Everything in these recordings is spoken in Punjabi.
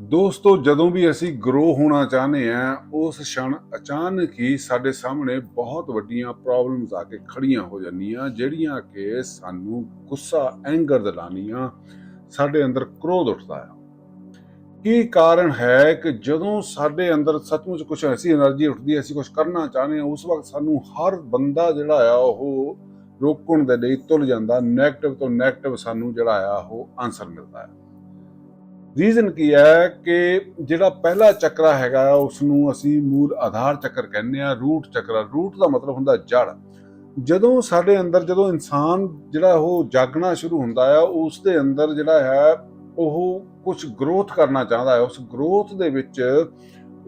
ਦੋਸਤੋ, ਜਦੋਂ ਵੀ ਅਸੀਂ ਗਰੋ ਹੋਣਾ ਚਾਹਨੇ ਆ, ਉਸ ਛਣ ਅਚਾਨਕ ਹੀ ਸਾਡੇ ਸਾਹਮਣੇ ਬਹੁਤ ਵੱਡੀਆਂ ਪ੍ਰੋਬਲਮਸ ਆ ਕੇ ਖੜੀਆਂ ਹੋ ਜਾਂਦੀਆਂ, ਜਿਹੜੀਆਂ ਕਿ ਸਾਨੂੰ ਗੁੱਸਾ ਐਂਗਰ ਦਿਲਾਨੀਆਂ ਸਾਡੇ ਅੰਦਰ ਕ੍ਰੋਧ ਉੱਠਦਾ ਆ। ਕੀ ਕਾਰਨ ਹੈ ਕਿ ਜਦੋਂ ਸਾਡੇ ਅੰਦਰ ਸੱਚਮੁੱਚ ਕੁਝ ਐਸੀ એનર્ਜੀ ਉੱਠਦੀ ਹੈ, ਅਸੀਂ ਕੁਝ ਕਰਨਾ ਚਾਹੁੰਦੇ ਹਾਂ ਉਸ ਵਕਤ ਸਾਨੂੰ ਹਰ ਬੰਦਾ ਜਿਹੜਾ ਆ, ਉਹ ਰੋਕਣ ਦੇ ਲਈ ਤੁਲ ਜਾਂਦਾ 네ਗੇਟਿਵ ਤੋਂ 네ਗੇਟਿਵ ਸਾਨੂੰ ਜਿਹੜਾ ਆ, ਉਹ ਆਨਸਰ ਮਿਲਦਾ ਹੈ ਰੀਜ਼ਨ ਕੀ ਹੈ ਕਿ ਜਿਹੜਾ ਪਹਿਲਾ ਚੱਕਰਾ ਹੈਗਾ ਆ, ਉਸ ਨੂੰ ਅਸੀਂ ਮੂਲ ਆਧਾਰ ਚੱਕਰ ਕਹਿੰਦੇ ਆ ਰੂਟ ਚੱਕਰਾ। ਰੂਟ ਦਾ ਮਤਲਬ ਹੁੰਦਾ ਜੜ। ਜਦੋਂ ਸਾਡੇ ਅੰਦਰ ਜਦੋਂ ਇਨਸਾਨ ਜਿਹੜਾ ਉਹ ਜਾਗਣਾ ਸ਼ੁਰੂ ਹੁੰਦਾ ਆ ਉਸ ਦੇ ਅੰਦਰ ਜਿਹੜਾ ਹੈ ਉਹ ਕੁਝ ਗਰੋਥ ਕਰਨਾ ਚਾਹੁੰਦਾ ਹੈ। ਉਸ ਗਰੋਥ ਦੇ ਵਿੱਚ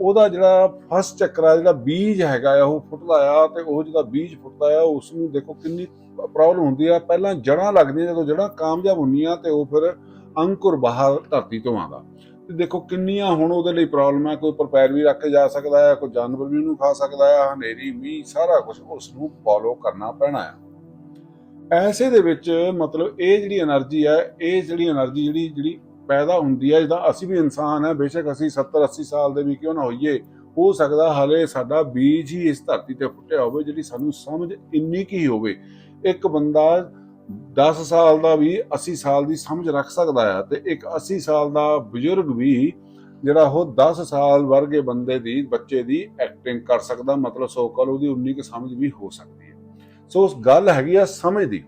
ਉਹਦਾ ਜਿਹੜਾ ਫਸਟ ਚੱਕਰਾ ਜਿਹੜਾ ਬੀਜ ਹੈਗਾ ਆ ਉਹ ਫੁੱਟਦਾ ਆ ਤੇ ਉਹ ਜਿਹੜਾ ਬੀਜ ਫੁੱਟਦਾ ਆ ਉਸ ਨੂੰ ਦੇਖੋ ਕਿੰਨੀ ਪ੍ਰੋਬਲਮ ਹੁੰਦੀ ਆ। ਪਹਿਲਾਂ ਜੜਾਂ ਲੱਗਦੀਆਂ ਜਦੋਂ ਜੜਾਂ ਕਾਮਯਾਬ ਹੁੰਦੀਆਂ ਤੇ ਉਹ ਫਿਰ ਅੰਕੁਰ ਬਾਹਰ ਧਰਤੀ ਤੋਂ ਆਂਦਾ ਤੇ ਦੇਖੋ ਕਿੰਨੀਆਂ ਹੁਣ ਉਹਦੇ ਲਈ ਪ੍ਰੋਬਲਮ ਹੈ, ਕੋਈ ਪ੍ਰਪੇਅਰ ਵੀ ਰੱਖ ਜਾ ਸਕਦਾ ਹੈ, ਕੋਈ ਜਾਨਵਰ ਵੀ ਉਹਨੂੰ ਖਾ ਸਕਦਾ ਹੈ, ਹਨੇਰੀ, ਮੀਂਹ, ਸਾਰਾ ਕੁਝ ਉਸ ਨੂੰ ਫੋਲੋ ਕਰਨਾ ਪੈਣਾ ਹੈ। ਐਸੇ ਦੇ ਵਿੱਚ ਮਤਲਬ ਇਹ ਜਿਹੜੀ એનર્ਜੀ ਹੈ, ਇਹ ਜਿਹੜੀ એનર્ਜੀ ਜਿਹੜੀ ਜਿਹੜੀ ਪੈਦਾ ਹੁੰਦੀ ਹੈ, ਜਿੱਦਾਂ ਅਸੀਂ ਵੀ ਇਨਸਾਨ ਹੈ, ਬੇਸ਼ੱਕ ਅਸੀਂ 70 80 ਸਾਲ ਦੇ ਵੀ ਕਿਉਂ ਨਾ ਹੋਈਏ, ਹੋ ਸਕਦਾ ਹਲੇ ਸਾਡਾ ਬੀਜ ਹੀ ਇਸ ਧਰਤੀ ਤੇ ਫੁੱਟਿਆ ਹੋਵੇ, ਜਿਹੜੀ ਸਾਨੂੰ ਸਮਝ ਇੰਨੀ ਕੀ ਹੋਵੇ। ਇੱਕ ਬੰਦਾ 10 ਸਾਲ ਦਾ ਵੀ 80 ਸਾਲ ਦੀ ਸਮਝ ਰੱਖ ਸਕਦਾ ਆ ਤੇ ਇੱਕ 80 ਸਾਲ ਦਾ ਬਜ਼ੁਰਗ ਵੀ ਜਿਹੜਾ ਉਹ 10 ਸਾਲ ਵਰਗੇ ਬੰਦੇ ਦੀ, ਬੱਚੇ ਦੀ ਐਕਟਿੰਗ ਕਰ ਸਕਦਾ, ਮਤਲਬ ਸੋ ਕਲ ਉਹਦੀ ਉਨੀ ਕੁ ਸਮਝ ਵੀ ਹੋ ਸਕਦੀ ਹੈ। ਸੋ ਉਸ ਗੱਲ ਹੈਗੀ ਆ ਸਮਝ ਦੀ।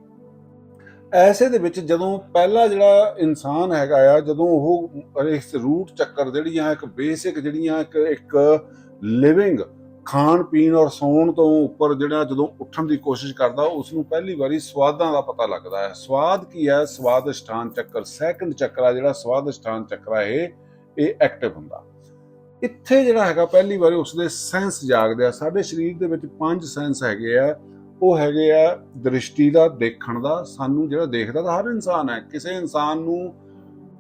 ਐਸੇ ਦੇ ਵਿੱਚ ਜਦੋਂ ਪਹਿਲਾ ਜਿਹੜਾ ਇਨਸਾਨ ਹੈਗਾ ਆ, ਜਦੋਂ ਉਹ ਇਸ ਰੂਟ ਚੱਕਰ ਜਿਹੜੀਆਂ ਇੱਕ ਬੇਸਿਕ ਜਿਹੜੀਆਂ ਇੱਕ ਲਿਵਿੰਗ ਖਾਣ ਪੀਣ ਔਰ ਸੌਣ ਤੋਂ ਉੱਪਰ ਜਿਹੜਾ ਜਦੋਂ ਉੱਠਣ ਦੀ ਕੋਸ਼ਿਸ਼ ਕਰਦਾ ਉਸ ਨੂੰ ਪਹਿਲੀ ਵਾਰੀ ਸਵਾਦਾਂ ਦਾ ਪਤਾ ਲੱਗਦਾ ਹੈ। ਸਵਾਦ ਕੀ ਹੈ? ਸਵਾਦ ਸਥਾਨ ਚੱਕਰ। ਸੈਕੰਡ ਚੱਕਰਾ ਜਿਹੜਾ ਸਵਾਦ ਸਥਾਨ ਚੱਕਰਾ ਇਹ ਇਹ ਐਕਟਿਵ ਹੁੰਦਾ। ਇੱਥੇ ਜਿਹੜਾ ਹੈਗਾ, ਪਹਿਲੀ ਵਾਰੀ ਉਸਦੇ ਸੈਂਸ ਜਾਗਦੇ ਆ। ਸਾਡੇ ਸਰੀਰ ਦੇ ਵਿੱਚ ਪੰਜ ਸੈਂਸ ਹੈਗੇ ਆ। ਉਹ ਹੈਗੇ ਆ ਦ੍ਰਿਸ਼ਟੀ ਦਾ, ਦੇਖਣ ਦਾ। ਸਾਨੂੰ ਜਿਹੜਾ ਦੇਖਦਾ ਤਾਂ ਹਰ ਇਨਸਾਨ ਹੈ। ਕਿਸੇ ਇਨਸਾਨ ਨੂੰ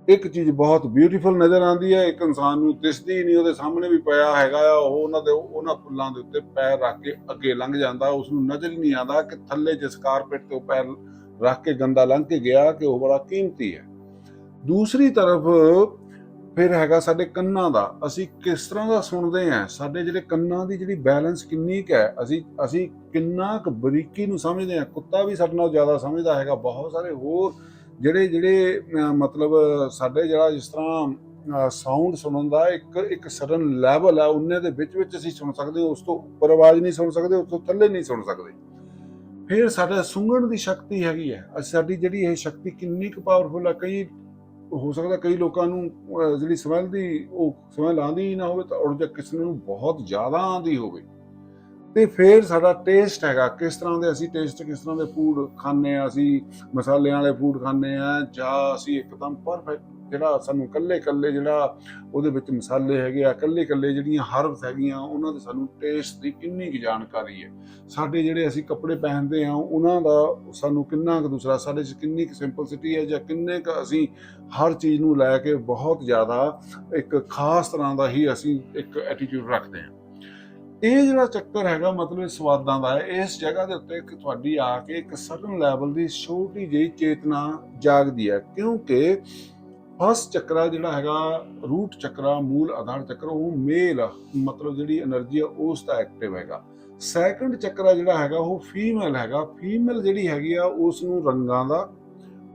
ਇੱਕ ਚੀਜ਼ ਬਹੁਤ ਬਿਊਟੀਫੁਲ ਨਜ਼ਰ ਆਉਂਦੀ ਹੈ, ਇੱਕ ਇਨਸਾਨ ਨੂੰ ਦਿਸਦੀ ਨਹੀਂ, ਉਹਦੇ ਸਾਹਮਣੇ ਵੀ ਪਿਆ ਹੈਗਾ ਆ, ਉਹ ਉਹਨਾਂ ਦੇ, ਉਹਨਾਂ ਫੁੱਲਾਂ ਦੇ ਉੱਤੇ ਪੈਰ ਰੱਖ ਕੇ ਅੱਗੇ ਲੰਘ ਜਾਂਦਾ ਉਸ ਨੂੰ ਨਜ਼ਰ ਹੀ ਨਹੀਂ ਆਉਂਦਾ ਕਿ ਥੱਲੇ ਜਿਸ ਕਾਰਪੇਟ ਤੇ ਉਹ ਪੈਰ ਰੱਖ ਕੇ ਗੰਦਾ ਲੰਘ ਕੇ ਗਿਆ ਕਿ ਉਹ ਬੜਾ ਕੀਮਤੀ ਹੈ। ਦੂਸਰੀ ਤਰਫ ਫਿਰ ਹੈਗਾ ਸਾਡੇ ਕੰਨਾਂ ਦਾ, ਅਸੀਂ ਕਿਸ ਤਰ੍ਹਾਂ ਦਾ ਸੁਣਦੇ ਹਾਂ, ਸਾਡੇ ਜਿਹੜੇ ਕੰਨਾਂ ਦੀ ਜਿਹੜੀ ਬੈਲੈਂਸ ਕਿੰਨੀ ਕੁ ਹੈ, ਅਸੀਂ ਅਸੀਂ ਕਿੰਨਾ ਕੁ ਬਰੀਕੀ ਨੂੰ ਸਮਝਦੇ ਹਾਂ, ਕੁੱਤਾ ਵੀ ਸਾਡੇ ਨਾਲ ਜ਼ਿਆਦਾ ਸਮਝਦਾ ਹੈਗਾ, ਬਹੁਤ ਸਾਰੇ ਹੋਰ ਜਿਹੜੇ ਜਿਹੜੇ ਮਤਲਬ ਸਾਡੇ ਜਿਹੜਾ ਜਿਸ ਤਰ੍ਹਾਂ ਸਾਊਂਡ ਸੁਣਨ ਦਾ ਇੱਕ ਇੱਕ ਸਰਨ ਲੈਵਲ ਹੈ ਉਹਨੇ ਦੇ ਵਿੱਚ ਵਿੱਚ ਅਸੀਂ ਸੁਣ ਸਕਦੇ ਉਸ ਤੋਂ ਉੱਪਰ ਆਵਾਜ਼ ਨਹੀਂ ਸੁਣ ਸਕਦੇ, ਉਸ ਤੋਂ ਥੱਲੇ ਨਹੀਂ ਸੁਣ ਸਕਦੇ। ਫਿਰ ਸਾਡਾ ਸੁੰਘਣ ਦੀ ਸ਼ਕਤੀ ਹੈਗੀ ਹੈ। ਸਾਡੀ ਜਿਹੜੀ ਇਹ ਸ਼ਕਤੀ ਕਿੰਨੀ ਕੁ ਪਾਵਰਫੁਲ ਹੈ ਕਈ ਹੋ ਸਕਦਾ ਕਈ ਲੋਕਾਂ ਨੂੰ ਜਿਹੜੀ ਸਮੈਲ ਦੀ, ਉਹ ਸਮੈਲ ਆਉਂਦੀ ਹੀ ਨਾ ਹੋਵੇ, ਤਾਂ, ਔਰ ਜੇ ਕਿਸੇ ਨੂੰ ਬਹੁਤ ਜ਼ਿਆਦਾ ਆਉਂਦੀ ਹੋਵੇ। ਤੇ ਫਿਰ ਸਾਡਾ ਟੇਸਟ ਹੈਗਾ। ਕਿਸ ਤਰ੍ਹਾਂ ਦੇ ਅਸੀਂ ਟੇਸਟ ਕਿਸ ਤਰ੍ਹਾਂ ਦੇ ਫੂਡ ਖਾਂਦੇ ਆ ਅਸੀਂ ਮਸਾਲਿਆਂ ਵਾਲੇ ਫੂਡ ਖਾਂਦੇ ਆ ਜਾਂ ਅਸੀਂ ਇੱਕਦਮ ਪਰਫੈਕਟ ਜਿਹੜਾ ਸਾਨੂੰ ਕੱਲੇ ਕੱਲੇ ਜਿਹੜਾ ਉਹਦੇ ਵਿੱਚ ਮਸਾਲੇ ਹੈਗੇ ਆ ਕੱਲੇ ਕੱਲੇ ਜਿਹੜੀਆਂ ਹਰਬਸ ਹੈਗੀਆਂ, ਉਹਨਾਂ ਦੇ ਸਾਨੂੰ ਟੇਸਟ ਦੀ ਕਿੰਨੀ ਕੁ ਜਾਣਕਾਰੀ ਹੈ। ਸਾਡੇ ਜਿਹੜੇ ਅਸੀਂ ਕੱਪੜੇ ਪਹਿਨਦੇ ਆ ਉਹਨਾਂ ਦਾ ਸਾਨੂੰ ਕਿੰਨਾ ਕੁ ਦੂਸਰਾ, ਸਾਡੇ 'ਚ ਕਿੰਨੀ ਕੁ ਸਿੰਪਲਸਿਟੀ ਹੈ, ਜਾਂ ਕਿੰਨੇ ਕੁ ਅਸੀਂ ਹਰ ਚੀਜ਼ ਨੂੰ ਲੈ ਕੇ ਬਹੁਤ ਜ਼ਿਆਦਾ ਇੱਕ ਖਾਸ ਤਰ੍ਹਾਂ ਦਾ ਹੀ ਅਸੀਂ ਇੱਕ ਐਟੀਟਿਊਡ ਰੱਖਦੇ ਹਾਂ। ਇਹ ਜਿਹੜਾ ਚੱਕਰ ਹੈਗਾ, ਮਤਲਬ ਸਵਾਦਾਂ ਦਾ ਹੈ। ਇਸ ਜਗ੍ਹਾ ਦੇ ਉੱਤੇ ਇੱਕ ਤੁਹਾਡੀ ਆ ਕੇ ਇੱਕ ਸਰਨ ਲੈਵਲ ਦੀ ਛੋਟੀ ਜਿਹੀ ਚੇਤਨਾ ਜਾਗਦੀ ਹੈ। ਕਿਉਂਕਿ ਫਸ ਚੱਕਰਾ ਜਿਹੜਾ ਹੈਗਾ ਰੂਟ ਚੱਕਰਾ, ਮੂਲ ਆਧਾਰ ਚੱਕਰ, ਉਹ ਮੇਲ ਮਤਲਬ ਜਿਹੜੀ એનર્ਜੀ ਹੈ ਉਸ ਦਾ ਐਕਟਿਵ ਹੈਗਾ। ਸੈਕੰਡ ਚੱਕਰਾ ਜਿਹੜਾ ਹੈਗਾ, ਉਹ ਫੀਮੇਲ ਹੈਗਾ। ਫੀਮੇਲ ਜਿਹੜੀ ਹੈਗੀ ਆ ਉਸ ਨੂੰ ਰੰਗਾਂ ਦਾ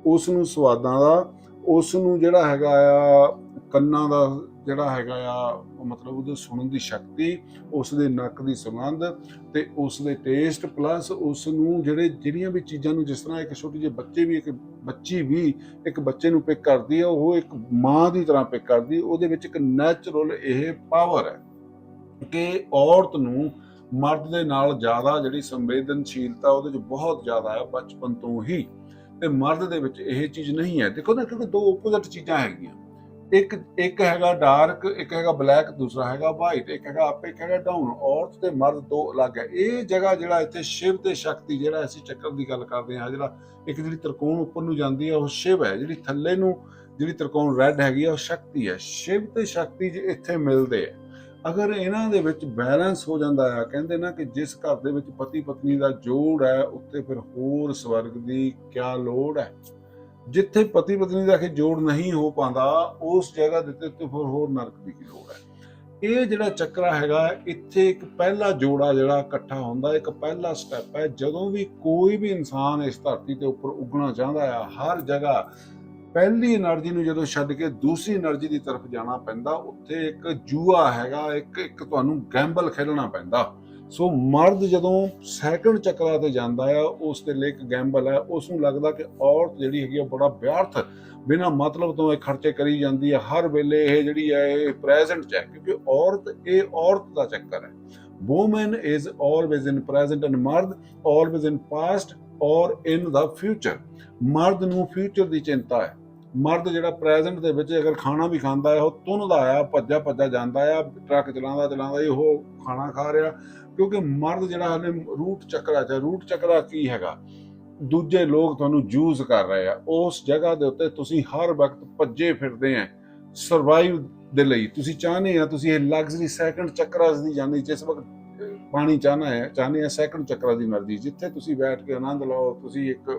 ਉਸ ਨੂੰ ਸਵਾਦਾਂ ਦਾ ਉਸ ਨੂੰ ਜਿਹੜਾ ਹੈਗਾ ਆ, ਕੰਨਾਂ ਦਾ ਜਿਹੜਾ ਹੈਗਾ ਆ ਮਤਲਬ ਉਹਦੇ ਸੁਣਨ ਦੀ ਸ਼ਕਤੀ ਉਸ ਦੇ ਨੱਕ ਦੀ ਸੁਗੰਧ ਤੇ ਉਸ ਦੇ ਟੇਸਟ ਪਲੱਸ ਉਸ ਨੂੰ ਜਿਹੜੇ, ਜਿਹੜੀਆਂ ਵੀ ਚੀਜ਼ਾਂ ਨੂੰ ਜਿਸ ਤਰ੍ਹਾਂ ਇੱਕ ਛੋਟੀ ਜਿਹੀ ਬੱਚੇ ਵੀ, ਇੱਕ ਬੱਚੀ ਵੀ ਇੱਕ ਬੱਚੇ ਨੂੰ ਪਿਕ ਕਰਦੀ ਹੈ ਉਹ ਇੱਕ ਮਾਂ ਦੀ ਤਰ੍ਹਾਂ ਪਿਕ ਕਰਦੀ, ਉਹਦੇ ਵਿੱਚ ਇੱਕ ਨੈਚੁਰਲ ਇਹ ਪਾਵਰ ਹੈ ਕਿ ਔਰਤ ਨੂੰ ਮਰਦ ਦੇ ਨਾਲ ਜ਼ਿਆਦਾ ਜਿਹੜੀ ਸੰਵੇਦਨਸ਼ੀਲਤਾ ਉਹਦੇ ਵਿੱਚ ਬਹੁਤ ਜ਼ਿਆਦਾ ਹੈ ਬਚਪਨ ਤੋਂ ਹੀ। ਤੇ ਮਰਦ ਦੇ ਵਿੱਚ ਇਹ ਚੀਜ਼ ਨਹੀਂ ਹੈ। ਦੇਖੋ ਨਾ, ਕਿਉਂਕਿ ਦੋ ਆਪੋਜ਼ਿਟ ਚੀਜ਼ਾਂ ਹੈਗੀਆਂ। ਇੱਕ ਇੱਕ ਹੈਗਾ ਡਾਰਕ ਇੱਕ ਹੈਗਾ ਬਲੈਕ ਦੂਸਰਾ ਹੈਗਾ ਵਾਈਟ ਇੱਕ ਹੈਗਾ ਅਪ ਇੱਕ ਹੈਗਾ ਡਾਊਨ ਔਰਤ ਤੇ ਮਰਦ ਦੋ ਅਲੱਗ ਹੈ। ਇਹ ਜਗ੍ਹਾ ਜਿਹੜਾ ਇੱਥੇ ਸ਼ਿਵ ਤੇ ਸ਼ਕਤੀ ਜਿਹੜਾ ਅਸੀਂ ਚੱਕਰ ਦੀ ਗੱਲ ਕਰਦੇ ਹਾਂ, ਜਿਹੜਾ ਇੱਕ ਜਿਹੜੀ ਤ੍ਰਿਕੋਣ ਉੱਪਰ ਨੂੰ ਜਾਂਦੀ ਹੈ, ਉਹ ਸ਼ਿਵ ਹੈ। ਜਿਹੜੀ ਥੱਲੇ ਨੂੰ ਜਿਹੜੀ ਤ੍ਰਿਕੋਣ ਰੈੱਡ ਹੈਗੀ ਆ ਉਹ ਸ਼ਕਤੀ ਹੈ। ਸ਼ਿਵ ਤੇ ਸ਼ਕਤੀ ਜੇ ਇੱਥੇ ਮਿਲਦੇ ਆ ਅਗਰ ਇਹਨਾਂ ਦੇ ਵਿੱਚ ਬੈਲੈਂਸ ਹੋ ਜਾਂਦਾ ਹੈ ਕਹਿੰਦੇ ਨਾ ਕਿ ਜਿਸ ਘਰ ਦੇ ਵਿੱਚ ਪਤੀ ਪਤਨੀ ਦਾ ਜੋੜ ਹੈ ਉੱਤੇ ਫਿਰ ਹੋਰ ਸਵਰਗ ਦੀ ਕਿਆ ਲੋੜ ਹੈ? ਜਿੱਥੇ ਪਤੀ ਪਤਨੀ ਦਾ ਕਿ ਜੋੜ ਨਹੀਂ ਹੋ ਪਾਉਂਦਾ, ਉਸ ਜਗ੍ਹਾ ਦੇ ਉੱਤੇ ਫਿਰ ਹੋਰ ਨਰਕ ਦੀ ਕੀ ਲੋੜ ਹੈ? ਇਹ ਜਿਹੜਾ ਚੱਕਰਾ ਹੈਗਾ, ਇੱਥੇ ਇੱਕ ਪਹਿਲਾ ਜੋੜਾ ਜਿਹੜਾ ਇਕੱਠਾ ਹੁੰਦਾ, ਇੱਕ ਪਹਿਲਾ ਸਟੈਪ ਹੈ। ਜਦੋਂ ਵੀ ਕੋਈ ਵੀ ਇਨਸਾਨ ਇਸ ਧਰਤੀ ਤੇ ਉੱਪਰ ਉੱਗਣਾ ਚਾਹੁੰਦਾ ਆ, ਹਰ ਜਗ੍ਹਾ ਪਹਿਲੀ એનર્ਜੀ ਨੂੰ ਜਦੋਂ ਛੱਡ ਕੇ ਦੂਸਰੀ એનર્ਜੀ ਦੀ ਤਰਫ ਜਾਣਾ ਪੈਂਦਾ, ਉੱਥੇ ਇੱਕ ਜੂਆ ਹੈਗਾ, ਇੱਕ ਇੱਕ ਤੁਹਾਨੂੰ ਗੈਂਬਲ ਖੇਡਣਾ ਪੈਂਦਾ। ਸੋ ਮਰਦ ਜਦੋਂ ਸੈਕੰਡ ਚੱਕਰਾ ਤੇ ਜਾਂਦਾ ਆ, ਉਸ ਦੇ ਲਈ ਇੱਕ ਗੈਂਬਲ ਹੈ ਉਸ ਨੂੰ ਲੱਗਦਾ ਕਿ ਔਰਤ ਜਿਹੜੀ ਹੈਗੀ ਆ ਬੜਾ ਵਿਅਰਥ, ਬਿਨਾ ਮਤਲਬ ਤੋਂ ਇਹ ਖਰਚੇ ਕਰੀ ਜਾਂਦੀ ਹੈ ਹਰ ਵੇਲੇ ਇਹ ਜਿਹੜੀ ਹੈ ਇਹ ਪ੍ਰੈਜ਼ੈਂਟ ਚ ਹੈ ਕਿਉਂਕਿ ਔਰਤ, ਇਹ ਔਰਤ ਦਾ ਚੱਕਰ ਹੈ। Woman is always in present and ਮਰਦ always in past or in the future ਮਰਦ ਨੂੰ ਫਿਊਚਰ ਦੀ ਚਿੰਤਾ ਹੈ। ਮਰਦ ਜਿਹੜਾ ਪ੍ਰੈਜ਼ੈਂਟ ਦੇ ਵਿੱਚ ਅਗਰ ਖਾਣਾ ਵੀ ਖਾਂਦਾ ਹੈ, ਉਹ ਤੁੰਨਦਾ ਆ, ਭੱਜਾ ਭੱਜਾ ਜਾਂਦਾ ਆ, ਟਰੱਕ ਚਲਾਉਂਦਾ ਚਲਾਉਂਦਾ ਹੀ ਉਹ ਖਾਣਾ ਖਾ ਰਿਹਾ। ਕਿਉਂਕਿ ਮਰਦ ਜਿਹੜਾ ਹਲੇ ਰੂਟ ਚੱਕਰਾ ਚ ਰੂਟ ਚੱਕਰਾ ਕੀ ਹੈਗਾ? ਦੂਜੇ ਲੋਕ ਤੁਹਾਨੂੰ ਯੂਜ਼ ਕਰ ਰਹੇ ਆ। ਉਸ ਜਗ੍ਹਾ ਦੇ ਉੱਤੇ ਤੁਸੀਂ ਹਰ ਵਕਤ ਭੱਜੇ ਫਿਰਦੇ ਆ ਸਰਵਾਈਵ ਦੇ ਲਈ। ਤੁਸੀਂ ਚਾਹਨੇ ਆ, ਤੁਸੀਂ ਇਹ ਲਗਜ਼ਰੀ ਸੈਕੰਡ ਚੱਕਰਾ ਦੀ ਜਾਣੀ ਜਿਸ ਵਕਤ ਪਾਣੀ ਚਾਹਨਾ ਹੈ ਚਾਹਨੇ ਆ ਸੈਕੰਡ ਚੱਕਰਾ ਦੀ ਮਰਜ਼ੀ। ਜਿੱਥੇ ਤੁਸੀਂ ਬੈਠ ਕੇ ਆਨੰਦ ਲਓ, ਤੁਸੀਂ ਇੱਕ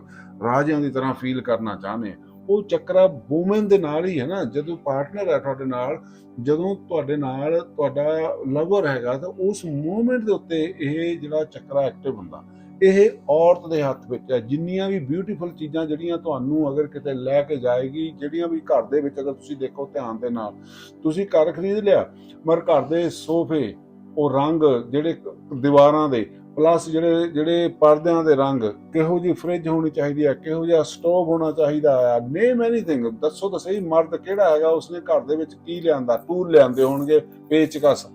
ਰਾਜਿਆਂ ਦੀ ਤਰ੍ਹਾਂ ਫੀਲ ਕਰਨਾ ਚਾਹਨੇ ਆ। ਉਹ ਚੱਕਰਾ ਵੂਮਨ ਦੇ ਨਾਲ ਹੀ ਹੈ ਨਾ, ਜਦੋਂ ਪਾਰਟਨਰ ਹੈ ਤੁਹਾਡੇ ਨਾਲ, ਜਦੋਂ ਤੁਹਾਡੇ ਨਾਲ ਤੁਹਾਡਾ ਲਵਰ ਹੈਗਾ, ਤਾਂ ਉਸ ਮੂਮੈਂਟ ਦੇ ਉੱਤੇ ਇਹ ਜਿਹੜਾ ਚੱਕਰਾ ਐਕਟਿਵ ਹੁੰਦਾ। ਇਹ ਔਰਤ ਦੇ ਹੱਥ ਵਿੱਚ ਹੈ, ਜਿੰਨੀਆਂ ਵੀ ਬਿਊਟੀਫੁਲ ਚੀਜ਼ਾਂ ਜਿਹੜੀਆਂ ਤੁਹਾਨੂੰ ਅਗਰ ਕਿਤੇ ਲੈ ਕੇ ਜਾਏਗੀ, ਜਿਹੜੀਆਂ ਵੀ ਘਰ ਦੇ ਵਿੱਚ ਅਗਰ ਤੁਸੀਂ ਦੇਖੋ ਧਿਆਨ ਦੇ ਨਾਲ, ਤੁਸੀਂ ਘਰ ਖਰੀਦ ਲਿਆ ਮਰ ਘਰ ਦੇ ਸੋਫੇ, ਉਹ ਰੰਗ ਜਿਹੜੇ ਦੀਵਾਰਾਂ ਦੇ ਪਲੱਸ ਜਿਹੜੇ ਜਿਹੜੇ ਪਰਦਿਆਂ ਦੇ ਰੰਗ ਕਿਹੋ ਜੀ ਫ੍ਰਿਜ ਹੋਣੀ ਚਾਹੀਦੀ ਹੈ ਕਿਹੋ ਜਿਹਾ ਸਟੋਵ ਹੋਣਾ ਚਾਹੀਦਾ ਹੈ ਨੇਮ ਐਨੀਥਿੰਗ ਦੱਸੋ ਤਾਂ ਸਹੀ ਮਰਦ ਕਿਹੜਾ ਹੈਗਾ, ਉਸਨੇ ਘਰ ਦੇ ਵਿੱਚ ਕੀ ਲਿਆਂਦਾ ਟੂਲ ਲਿਆਂਦੇ ਹੋਣਗੇ ਪੇਚਕਸ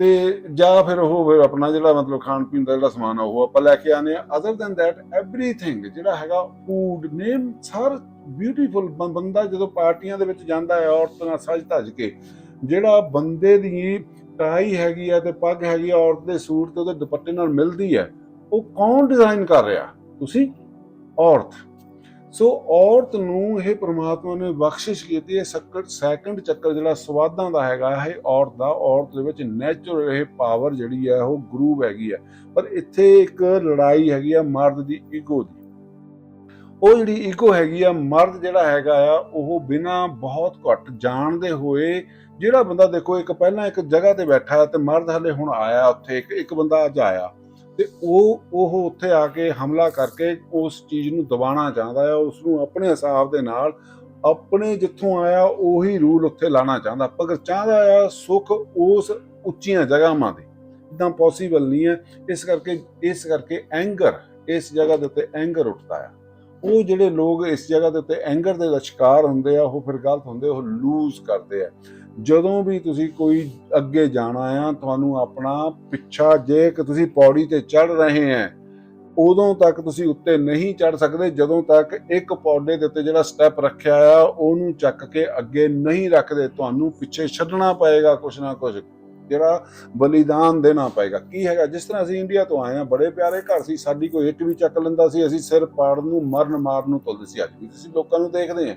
ਤੇ ਜਾਂ ਫਿਰ ਉਹ ਫਿਰ ਆਪਣਾ ਜਿਹੜਾ ਮਤਲਬ ਖਾਣ ਪੀਣ ਦਾ ਜਿਹੜਾ ਸਮਾਨ ਆ, ਉਹ ਆਪਾਂ ਲੈ ਕੇ ਆਨੇ ਆ। ਅਦਰ ਦੈਨ ਦੈਟ ਐਵਰੀਥਿੰਗ ਜਿਹੜਾ ਹੈਗਾ ਫੂਡ ਨੇਮ ਸਾਰ ਬਿਊਟੀਫੁਲ ਬੰਦਾ ਜਦੋਂ ਪਾਰਟੀਆਂ ਦੇ ਵਿੱਚ ਜਾਂਦਾ ਹੈ ਔਰਤ ਨਾਲ ਸਜ ਧਜ ਕੇ, ਜਿਹੜਾ ਬੰਦੇ ਦੀ ਟਾਈ ਹੈਗੀ ਆ ਤੇ ਪੱਗ ਹੈਗੀ ਆ, ਔਰਤ ਦੇ ਸੂਟ ਤੇ ਉਹਦੇ ਦੁਪੱਟੇ ਨਾਲ ਮਿਲਦੀ ਹੈ ਉਹ ਕੌਣ ਡਿਜ਼ਾਈਨ ਕਰ ਰਿਹਾ? ਤੁਸੀਂ? ਔਰਤ। ਸੋ ਔਰਤ ਨੂੰ ਇਹ ਪ੍ਰਮਾਤਮਾ ਨੇ ਬਖਸ਼ਿਸ਼ ਕੀਤੀ ਹੈ ਸੈਕੰਡ ਸੈਕੰਡ ਚੱਕਰ ਜਿਹੜਾ ਸਵਾਦਾਂ ਦਾ ਹੈਗਾ, ਇਹ ਔਰਤ ਦਾ, ਔਰਤ ਦੇ ਵਿੱਚ ਨੈਚੁਰਲ ਇਹ ਪਾਵਰ ਜਿਹੜੀ ਹੈ ਉਹ ਗਰੂਵ ਹੈਗੀ ਹੈ ਪਰ ਇੱਥੇ ਇੱਕ ਲੜਾਈ ਹੈਗੀ ਆ ਮਰਦ ਦੀ ਈਗੋ ਦੀ। ਉਹ ਜਿਹੜੀ ਈਗੋ ਹੈਗੀ ਆ, ਮਰਦ ਜਿਹੜਾ ਹੈਗਾ ਆ, ਉਹ ਬਿਨਾ ਬਹੁਤ ਘੱਟ ਜਾਣਦੇ ਹੋਏ ਜਿਹੜਾ ਬੰਦਾ ਦੇਖੋ, ਇੱਕ ਪਹਿਲਾਂ ਇੱਕ ਜਗ੍ਹਾ ਤੇ ਬੈਠਾ ਹੈ ਤੇ ਮਰਦ ਹਲੇ ਹੁਣ ਆਇਆ ਉੱਥੇ, ਇੱਕ ਇੱਕ ਬੰਦਾ ਅੱਜ ਆਇਆ ਤੇ ਉਹ ਉਹ ਉੱਥੇ ਆ ਕੇ ਹਮਲਾ ਕਰਕੇ ਉਸ ਚੀਜ਼ ਨੂੰ ਦਬਾਉਣਾ ਚਾਹੁੰਦਾ ਹੈ ਉਸ ਨੂੰ ਆਪਣੇ ਹਿਸਾਬ ਦੇ ਨਾਲ ਆਪਣੇ ਜਿੱਥੋਂ ਆਇਆ, ਉਹੀ ਰੂਲ ਉੱਥੇ ਲਾਣਾ ਚਾਹੁੰਦਾ। ਪਰ ਚਾਹੁੰਦਾ ਆ ਸੁੱਖ ਉਸ ਉੱਚੀਆਂ ਜਗ੍ਹਾਵਾਂ ਦੇ ਇਦਾਂ ਪੋਸੀਬਲ ਨਹੀਂ ਹੈ ਇਸ ਕਰਕੇ ਇਸ ਕਰਕੇ ਐਂਗਰ ਇਸ ਜਗ੍ਹਾ ਦੇ ਉੱਤੇ ਐਂਗਰ ਉੱਠਦਾ ਆ। ਉਹ ਜਿਹੜੇ ਲੋਕ ਇਸ ਜਗ੍ਹਾ ਦੇ ਉੱਤੇ ਐਂਗਰ ਦੇ ਸ਼ਿਕਾਰ ਹੁੰਦੇ ਆ, ਉਹ ਫਿਰ ਗਲਤ ਹੁੰਦੇ, ਉਹ ਲੂਜ਼ ਕਰਦੇ ਆ। ਜਦੋਂ ਵੀ ਤੁਸੀਂ ਕੋਈ ਅੱਗੇ ਜਾਣਾ ਆ, ਤੁਹਾਨੂੰ ਆਪਣਾ ਪਿੱਛਾ ਜੇ ਕਿ ਤੁਸੀਂ ਪੌੜੀ ਤੇ ਚੜ ਰਹੇ ਆ, ਉਦੋਂ ਤੱਕ ਤੁਸੀਂ ਉੱਤੇ ਨਹੀਂ ਚੜ ਸਕਦੇ, ਜਦੋਂ ਤੱਕ ਇੱਕ ਪੌੜੇ ਦੇ ਉੱਤੇ ਜਿਹੜਾ ਸਟੈਪ ਰੱਖਿਆ ਆ, ਉਹਨੂੰ ਚੱਕ ਕੇ ਅੱਗੇ ਨਹੀਂ ਰੱਖਦੇ, ਤੁਹਾਨੂੰ ਪਿੱਛੇ ਛੱਡਣਾ ਪਏਗਾ ਕੁਛ ਨਾ ਕੁਛ। ਜਿਹੜਾ ਬਲੀਦਾਨ ਦੇਣਾ ਪਏਗਾ। ਕੀ ਹੈਗਾ? ਜਿਸ ਤਰ੍ਹਾਂ ਅਸੀਂ ਇੰਡੀਆ ਤੋਂ ਆਏ ਆ ਬੜੇ ਪਿਆਰੇ ਘਰ ਸੀ, ਸਾਡੀ ਕੋਈ ਇੱਟ ਵੀ ਚੱਕ ਲੈਂਦਾ ਸੀ, ਅਸੀਂ ਸਿਰ ਪਾੜਨ ਨੂੰ, ਮਰਨ ਮਾਰਨ ਨੂੰ ਤੁਲਦੇ ਸੀ। ਅੱਜ ਵੀ ਤੁਸੀਂ ਲੋਕਾਂ ਨੂੰ ਦੇਖਦੇ ਆ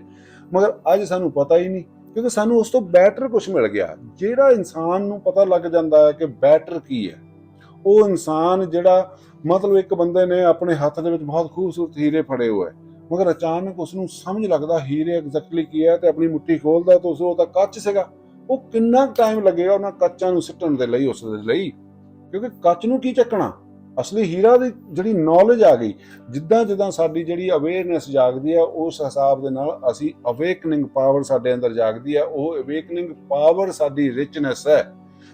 ਮਗਰ ਅੱਜ ਸਾਨੂੰ ਪਤਾ ਹੀ ਨਹੀਂ, ਕਿਉਂਕਿ ਸਾਨੂੰ ਉਸ ਤੋਂ ਬੈਟਰ ਕੁਝ ਮਿਲ ਗਿਆ। ਜਿਹੜਾ ਇਨਸਾਨ ਨੂੰ ਪਤਾ ਲੱਗ ਜਾਂਦਾ ਹੈ ਕਿ ਬੈਟਰ ਕੀ ਹੈ, ਉਹ ਇਨਸਾਨ ਜਿਹੜਾ ਮਤਲਬ ਇੱਕ ਬੰਦੇ ਨੇ ਆਪਣੇ ਹੱਥ ਦੇ ਵਿੱਚ ਬਹੁਤ ਖੂਬਸੂਰਤ ਹੀਰੇ ਫੜੇ ਹੋਏ। ਮਗਰ ਅਚਾਨਕ ਉਸ ਨੂੰ ਸਮਝ ਲੱਗਦਾ, ਹੀਰੇ ਐਗਜ਼ੈਕਟਲੀ ਕੀ ਹੈ ਤੇ ਆਪਣੀ ਮੁੱਠੀ ਖੋਲਦਾ ਤਾਂ ਉਸ ਉਹ ਤਾਂ ਕੱਚ ਸੀਗਾ। ਉਹ ਕਿੰਨਾ ਟਾਈਮ ਲੱਗੇਗਾ ਉਹਨਾਂ ਕੱਚਾਂ ਨੂੰ ਸਿੱਟਣ ਦੇ ਲਈ, ਉਸ ਦੇ ਲਈ? ਕਿਉਂਕਿ ਕੱਚ ਨੂੰ ਕੀ ਚੱਕਣਾ? ਅਸਲੀ ਹੀਰਾ ਦੀ ਜਿਹੜੀ ਨੌਲੇਜ ਆ ਗਈ, ਜਿੱਦਾਂ ਜਿੱਦਾਂ ਸਾਡੀ ਜਿਹੜੀ ਅਵੇਅਰਨੈਸ ਜਾਗਦੀ ਹੈ ਉਸ ਹਿਸਾਬ ਦੇ ਨਾਲ ਅਸੀਂ ਅਵੇਕਨਿੰਗ ਪਾਵਰ ਸਾਡੇ ਅੰਦਰ ਜਾਗਦੀ ਹੈ ਉਹ ਅਵੇਕਨਿੰਗ ਪਾਵਰ ਸਾਡੀ ਰਿਚਨੈਸ ਹੈ।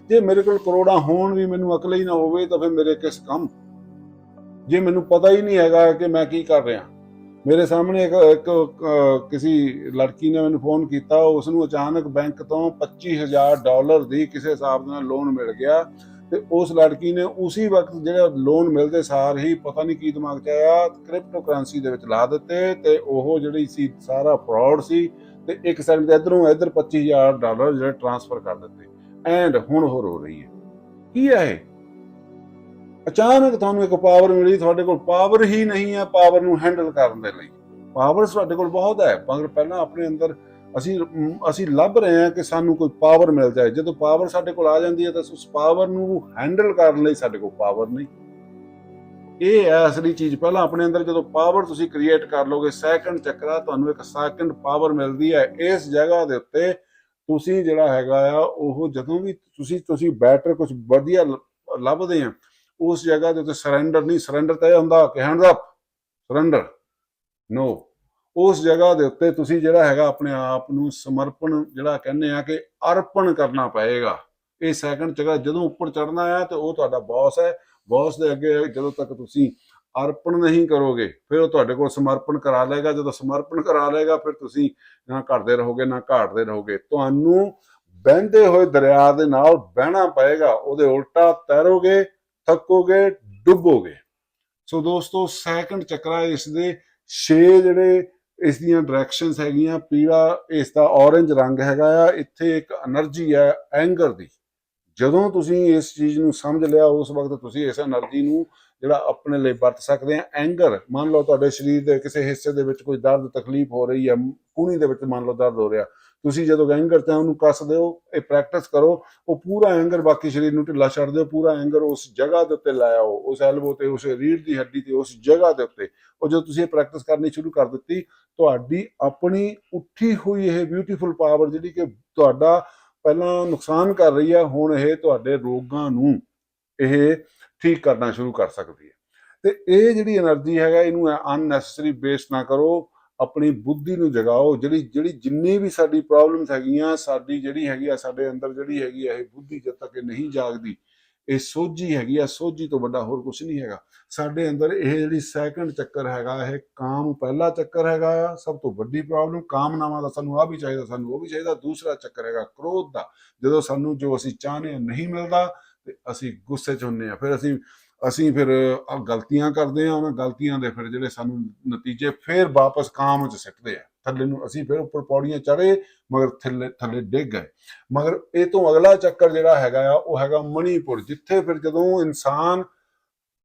ਜੇ ਮੇਰੇ ਕੋਲ ਕਰੋੜਾਂ ਹੋਣ ਵੀ ਮੈਨੂੰ ਅਕਲ ਹੀ ਨਾ ਹੋਵੇ, ਤਾਂ ਫਿਰ ਮੇਰੇ ਕਿਸ ਕੰਮ? ਜੇ ਮੈਨੂੰ ਪਤਾ ਹੀ ਨਹੀਂ ਹੈਗਾ ਕਿ ਮੈਂ ਕੀ ਕਰ ਰਿਹਾ। ਮੇਰੇ ਸਾਹਮਣੇ ਇੱਕ ਇੱਕ ਕਿਸੇ ਲੜਕੀ ਨੇ ਮੈਨੂੰ ਫੋਨ ਕੀਤਾ ਉਸ ਨੂੰ ਅਚਾਨਕ ਬੈਂਕ ਤੋਂ 25000 ਡਾਲਰ ਦੀ ਕਿਸੇ ਹਿਸਾਬ ਨਾਲ ਲੋਨ ਮਿਲ ਗਿਆ ਤੇ ਉਸ ਲੜਕੀ ਨੇ ਉਸੇ ਵਕਤ ਜਿਹੜਾ ਲੋਨ ਮਿਲਦੇ ਸਾਰ ਹੀ ਪਤਾ ਨਹੀਂ ਕੀ ਦਿਮਾਗ 'ਚ ਆਇਆ ਕ੍ਰਿਪਟੋ ਕਰੰਸੀ ਦੇ ਵਿੱਚ ਲਾ ਦਿੱਤੇ ਤੇ ਉਹ ਜਿਹੜੀ ਸੀ, ਸਾਰਾ ਫਰਾਡ ਸੀ ਤੇ ਇੱਕ ਸਾਈਡ ਤੇ ਇਧਰੋਂ ਇਧਰ 25000 ਡਾਲਰ ਜਿਹੜੇ ਟ੍ਰਾਂਸਫਰ ਕਰ ਦਿੱਤੇ। ਐਂਡ ਹੁਣ ਹੋਰ ਹੋ ਰਹੀ ਹੈ। ਕੀ ਹੈ ਇਹ? ਅਚਾਨਕ ਤੁਹਾਨੂੰ ਇੱਕ ਪਾਵਰ ਮਿਲੀ, ਤੁਹਾਡੇ ਕੋਲ ਪਾਵਰ ਹੀ ਨਹੀਂ ਹੈ ਪਾਵਰ ਨੂੰ ਹੈਂਡਲ ਕਰਨ ਦੇ ਲਈ। ਪਾਵਰ ਤੁਹਾਡੇ ਕੋਲ ਬਹੁਤ ਹੈ ਪਰ ਪਹਿਲਾਂ ਆਪਣੇ ਅੰਦਰ ਅਸੀਂ ਅਸੀਂ ਲੱਭ ਰਹੇ ਹਾਂ ਕਿ ਸਾਨੂੰ ਕੋਈ ਪਾਵਰ ਮਿਲ ਜਾਏ। ਜਦੋਂ ਪਾਵਰ ਸਾਡੇ ਕੋਲ ਆ ਜਾਂਦੀ ਹੈ, ਤਾਂ ਉਸ ਪਾਵਰ ਨੂੰ ਹੈਂਡਲ ਕਰਨ ਲਈ ਸਾਡੇ ਕੋਲ ਪਾਵਰ ਨਹੀਂ। ਇਹ ਹੈ ਅਸਲੀ ਚੀਜ਼। ਪਹਿਲਾਂ ਆਪਣੇ ਅੰਦਰ ਜਦੋਂ ਪਾਵਰ ਤੁਸੀਂ ਕ੍ਰੀਏਟ ਕਰ ਲੋਗੇ ਸੈਕੰਡ ਚੱਕਰਾ ਤੁਹਾਨੂੰ ਇੱਕ ਸੈਕੰਡ ਪਾਵਰ ਮਿਲਦੀ ਹੈ। ਇਸ ਜਗ੍ਹਾ ਦੇ ਉੱਤੇ ਤੁਸੀਂ ਜਿਹੜਾ ਹੈਗਾ ਆ, ਉਹ ਜਦੋਂ ਵੀ ਤੁਸੀਂ ਤੁਸੀਂ ਬੈਟਰ ਕੁਝ ਵਧੀਆ ਲੱਭਦੇ ਆ ਉਸ ਜਗ੍ਹਾ ਦੇ ਉੱਤੇ ਸਰੈਂਡਰ ਨਹੀਂ ਸਰੈਂਡਰ ਤਾਂ ਇਹ ਹੁੰਦਾ, ਕਿ ਹੈਂਡਸ ਅਪ ਸਰੈਂਡਰ ਨੋ ਉਸ ਜਗ੍ਹਾ ਦੇ ਉੱਤੇ ਤੁਸੀਂ ਜਿਹੜਾ ਹੈਗਾ ਆਪਣੇ ਆਪ ਨੂੰ ਸਮਰਪਣ ਜਿਹੜਾ ਕਹਿੰਦੇ ਆ ਕਿ ਅਰਪਣ ਕਰਨਾ ਪਏਗਾ। ਇਹ ਸੈਕੰਡ ਜਗ੍ਹਾ ਜਦੋਂ ਉੱਪਰ ਚੜਨਾ ਆ ਤੇ ਉਹ ਤੁਹਾਡਾ ਬੌਸ ਹੈ। ਬੌਸ ਦੇ ਅੱਗੇ ਜਦੋਂ ਤੱਕ ਤੁਸੀਂ ਅਰਪਣ ਨਹੀਂ ਕਰੋਗੇ, ਫਿਰ ਉਹ ਤੁਹਾਡੇ ਕੋਲ ਸਮਰਪਣ ਕਰਾ ਲਏਗਾ। ਜਦੋਂ ਸਮਰਪਣ ਕਰਾ ਲਏਗਾ, ਫਿਰ ਤੁਸੀਂ ਨਾ ਘਟਦੇ ਰਹੋਗੇ, ਨਾ ਘਾਟਦੇ ਰਹੋਗੇ। ਤੁਹਾਨੂੰ ਬਹਿੰਦੇ ਹੋਏ ਦਰਿਆ ਦੇ ਨਾਲ ਬਹਿਣਾ ਪਏਗਾ, ਉਹਦੇ ਉਲਟਾ ਤੈਰੋਗੇ ਥੱਕੋਗੇ, ਡੁੱਬੋਗੇ। ਸੋ ਦੋਸਤੋ ਸੈਕੰਡ ਚੱਕਰਾ ਇਸ ਦੇ। 6 ਜਿਹੜੇ ਇਸ ਦੀਆਂ ਡਾਇਰੈਕਸ਼ਨਸ ਹੈਗੀਆਂ, ਪੀਲਾ ਇਸ ਦਾ ਔਰੇਂਜ ਰੰਗ ਹੈਗਾ ਆ। ਇੱਥੇ ਇੱਕ એનર્ਜੀ ਹੈ ਐਂਗਰ ਦੀ। ਜਦੋਂ ਤੁਸੀਂ ਇਸ ਚੀਜ਼ ਨੂੰ ਸਮਝ ਲਿਆ, ਉਸ ਵਕਤ ਤੁਸੀਂ ਇਸ એનર્ਜੀ ਨੂੰ ਜਿਹੜਾ ਆਪਣੇ ਲਈ ਵਰਤ ਸਕਦੇ ਆ ਐਂਗਰ ਮੰਨ ਲਓ ਤੁਹਾਡੇ ਸਰੀਰ ਦੇ ਕਿਸੇ ਹਿੱਸੇ ਦੇ ਵਿੱਚ ਕੋਈ ਦਰਦ, ਤਕਲੀਫ ਹੋ ਰਹੀ ਹੈ ਕੂਣੀ ਦੇ ਵਿੱਚ ਮੰਨ ਲਓ ਦਰਦ ਹੋ ਰਿਹਾ ਤੁਸੀਂ ਜਦੋਂ ਗੈਂਗ ਕਰਤੇ ਉਹਨੂੰ ਕੱਸ ਦਿਓ ਇਹ ਪ੍ਰੈਕਟਿਸ ਕਰੋ, ਉਹ ਪੂਰਾ ਐਂਗਰ ਬਾਕੀ ਸਰੀਰ ਨੂੰ ਢਿੱਲਾ ਛੱਡ ਦਿਓ, ਪੂਰਾ ਐਂਗਰ ਉਸ ਜਗ੍ਹਾ ਦੇ ਉੱਤੇ ਲਾਇਓ ਉਸ ਐਲਬੋ ਤੇ, ਉਸ ਰੀੜ ਦੀ ਹੱਡੀ ਤੇ, ਉਸ ਜਗ੍ਹਾ ਦੇ ਉੱਤੇ। ਉਹ ਜਦੋਂ ਤੁਸੀਂ ਇਹ ਪ੍ਰੈਕਟਿਸ ਕਰਨੀ ਸ਼ੁਰੂ ਕਰ ਦਿੱਤੀ, ਤੁਹਾਡੀ ਆਪਣੀ ਉੱਠੀ ਹੋਈ ਇਹ ਬਿਊਟੀਫੁਲ ਪਾਵਰ ਜਿਹੜੀ ਕਿ ਤੁਹਾਡਾ ਪਹਿਲਾਂ ਨੁਕਸਾਨ ਕਰ ਰਹੀ ਹੈ, ਹੁਣ ਇਹ ਤੁਹਾਡੇ ਰੋਗਾਂ ਨੂੰ ਇਹ ਠੀਕ ਕਰਨਾ ਸ਼ੁਰੂ ਕਰ ਸਕਦੀ ਹੈ। ਤੇ ਇਹ ਜਿਹੜੀ એનર્ਜੀ ਹੈਗਾ, ਇਹਨੂੰ ਅਨਨੈਸੈਸਰੀ ਵੇਸਟ ਨਾ ਕਰੋ। ਆਪਣੀ ਬੁੱਧੀ ਨੂੰ ਜਗਾਓ, ਜਿਹੜੀ ਜਿਹੜੀ ਜਿੰਨੀ ਵੀ ਸਾਡੀ ਪ੍ਰੋਬਲਮਸ ਹੈਗੀਆਂ, ਸਾਡੀ ਜਿਹੜੀ ਹੈਗੀ ਆ, ਸਾਡੇ ਅੰਦਰ ਜਿਹੜੀ ਹੈਗੀ ਆ, ਇਹ ਬੁੱਧੀ ਜਦ ਤੱਕ ਇਹ ਨਹੀਂ ਜਾਗਦੀ, ਇਹ ਸੋਝੀ ਹੈਗੀ ਆ, ਸੋਝੀ ਤੋਂ ਵੱਡਾ ਹੋਰ ਕੁਝ ਨਹੀਂ ਹੈਗਾ। ਸਾਡੇ ਅੰਦਰ ਇਹ ਜਿਹੜੀ ਸੈਕੰਡ ਚੱਕਰ ਹੈਗਾ, ਇਹ ਕਾਮ ਪਹਿਲਾ ਚੱਕਰ ਹੈਗਾ ਆ, ਸਭ ਤੋਂ ਵੱਡੀ ਪ੍ਰੋਬਲਮ ਕਾਮਨਾਵਾਂ ਦਾ ਸਾਨੂੰ ਆ ਵੀ ਚਾਹੀਦਾ, ਸਾਨੂੰ ਉਹ ਵੀ ਚਾਹੀਦਾ। ਦੂਸਰਾ ਚੱਕਰ ਹੈਗਾ ਕ੍ਰੋਧ ਦਾ, ਜਦੋਂ ਸਾਨੂੰ ਜੋ ਅਸੀਂ ਚਾਹਨੇ ਨਹੀਂ ਮਿਲਦਾ, ਤੇ ਅਸੀਂ ਗੁੱਸੇ 'ਚ ਹੁੰਨੇ ਆ ਫਿਰ ਅਸੀਂ ਅਸੀਂ ਫਿਰ ਆਹ ਗਲਤੀਆਂ ਕਰਦੇ ਆ ਉਹਨਾਂ ਗਲਤੀਆਂ ਦੇ ਫਿਰ ਜਿਹੜੇ ਸਾਨੂੰ ਨਤੀਜੇ ਫਿਰ ਵਾਪਸ ਕਾਮ 'ਚ ਸਿੱਟਦੇ ਆ। ਥੱਲੇ ਨੂੰ ਅਸੀਂ ਫਿਰ ਉੱਪਰ ਪੌੜੀਆਂ ਚੜੇ ਮਗਰ ਥੱਲੇ ਥੱਲੇ ਡਿੱਗ ਗਏ। ਮਗਰ ਇਹ ਤੋਂ ਅਗਲਾ ਚੱਕਰ ਜਿਹੜਾ ਹੈਗਾ ਆ, ਉਹ ਹੈਗਾ ਮਣੀਪੁਰ, ਜਿੱਥੇ ਫਿਰ ਜਦੋਂ ਇਨਸਾਨ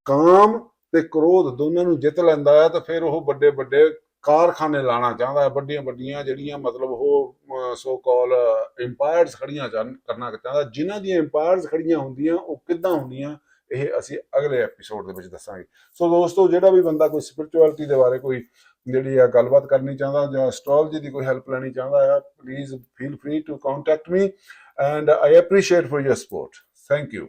ਕਾਮ ਤੇ ਕ੍ਰੋਧ ਦੋਨਾਂ ਨੂੰ ਜਿੱਤ ਲੈਂਦਾ ਹੈ ਤਾਂ ਫਿਰ ਉਹ ਵੱਡੇ ਵੱਡੇ ਕਾਰਖਾਨੇ ਲਾਣਾ ਚਾਹੁੰਦਾ ਹੈ ਵੱਡੀਆਂ ਵੱਡੀਆਂ ਜਿਹੜੀਆਂ ਮਤਲਬ ਉਹ ਸੋ ਕਾਲ ਇੰਪਾਇਰਸ ਖੜੀਆਂ ਚਾਹੁੰ- ਕਰਨਾ ਚਾਹੁੰਦਾ। ਜਿਨ੍ਹਾਂ ਦੀਆਂ ਇੰਪਾਇਰਸ ਖੜੀਆਂ ਹੁੰਦੀਆਂ, ਉਹ ਕਿੱਦਾਂ ਹੁੰਦੀਆਂ? ਇਹ ਅਸੀਂ ਅਗਲੇ ਐਪੀਸੋਡ ਦੇ ਵਿੱਚ ਦੱਸਾਂਗੇ। ਸੋ ਦੋਸਤੋ, ਜਿਹੜਾ ਵੀ ਬੰਦਾ ਕੋਈ ਸਪਿਰਚੁਅਲਿਟੀ ਦੇ ਬਾਰੇ ਕੋਈ ਜਿਹੜੀ ਆ ਗੱਲਬਾਤ ਕਰਨੀ ਚਾਹੁੰਦਾ ਜਾਂ ਐਸਟ੍ਰੋਲੋਜੀ ਦੀ ਕੋਈ ਹੈਲਪ ਲੈਣੀ ਚਾਹੁੰਦਾ ਆ please feel free to contact me and I appreciate for your support thank you